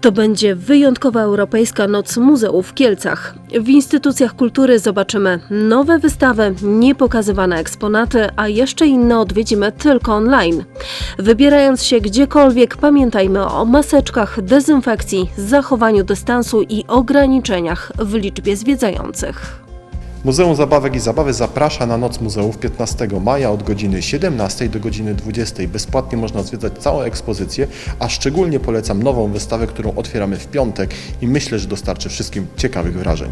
To będzie wyjątkowa Europejska Noc Muzeów w Kielcach. W instytucjach kultury zobaczymy nowe wystawy, niepokazywane eksponaty, a jeszcze inne odwiedzimy tylko online. Wybierając się gdziekolwiek, pamiętajmy o maseczkach, dezynfekcji, zachowaniu dystansu i ograniczeniach w liczbie zwiedzających. Muzeum Zabawek i Zabawy zaprasza na Noc Muzeów 15 maja od godziny 17 do godziny 20. Bezpłatnie można zwiedzać całą ekspozycję, a szczególnie polecam nową wystawę, którą otwieramy w piątek i myślę, że dostarczy wszystkim ciekawych wrażeń.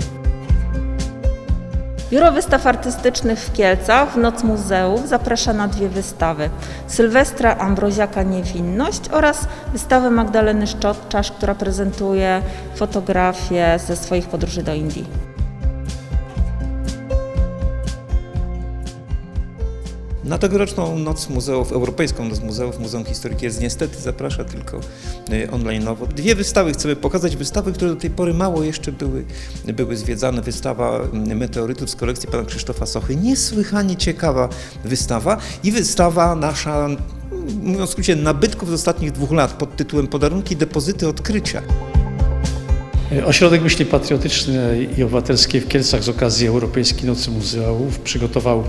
Biuro Wystaw Artystycznych w Kielcach w Noc Muzeów zaprasza na dwie wystawy. Sylwestra Ambroziaka Niewinność oraz wystawę Magdaleny Szczotczarz, która prezentuje fotografie ze swoich podróży do Indii. Na tegoroczną Noc Muzeów, Europejską Noc Muzeów, Muzeum Historyki jest niestety zaprasza tylko y, online'owo. Dwie wystawy chcemy pokazać, wystawy, które do tej pory mało jeszcze były, były zwiedzane. Wystawa y, meteorytów z kolekcji pana Krzysztofa Sochy, niesłychanie ciekawa wystawa i wystawa nasza, mm, mówiąc w skrócie, nabytków z ostatnich dwóch lat pod tytułem Podarunki, depozyty, odkrycia. Ośrodek Myśli Patriotycznej i Obywatelskiej w Kielcach z okazji Europejskiej Nocy Muzeów przygotował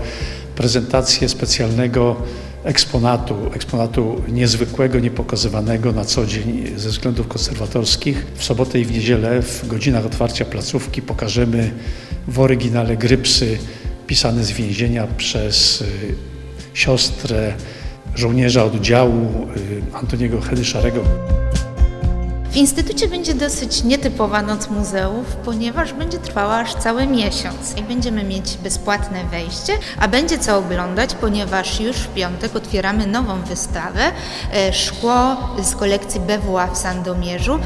prezentację specjalnego eksponatu, eksponatu niezwykłego, niepokazywanego na co dzień ze względów konserwatorskich. W sobotę i w niedzielę w godzinach otwarcia placówki pokażemy w oryginale grypsy pisane z więzienia przez y, siostrę żołnierza oddziału y, Antoniego Hedyszarego. W Instytucie będzie dosyć nietypowa Noc Muzeów, ponieważ będzie trwała aż cały miesiąc i będziemy mieć bezpłatne wejście, a będzie co oglądać, ponieważ już w piątek otwieramy nową wystawę e, Szkło z kolekcji BWA w Sandomierzu.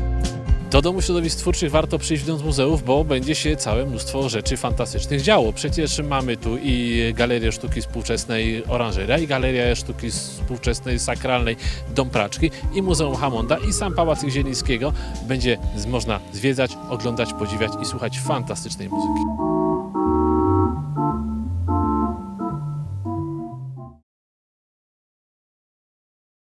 Do Domu Środowisk Twórczych warto przyjść w Muzeów, bo będzie się całe mnóstwo rzeczy fantastycznych działo. Przecież mamy tu i Galerię Sztuki Współczesnej Oranżeria, i Galerię Sztuki Współczesnej Sakralnej Dom Praczki, i Muzeum Hamonda, i sam Pałac Zielińskiego. Będzie można zwiedzać, oglądać, podziwiać i słuchać fantastycznej muzyki.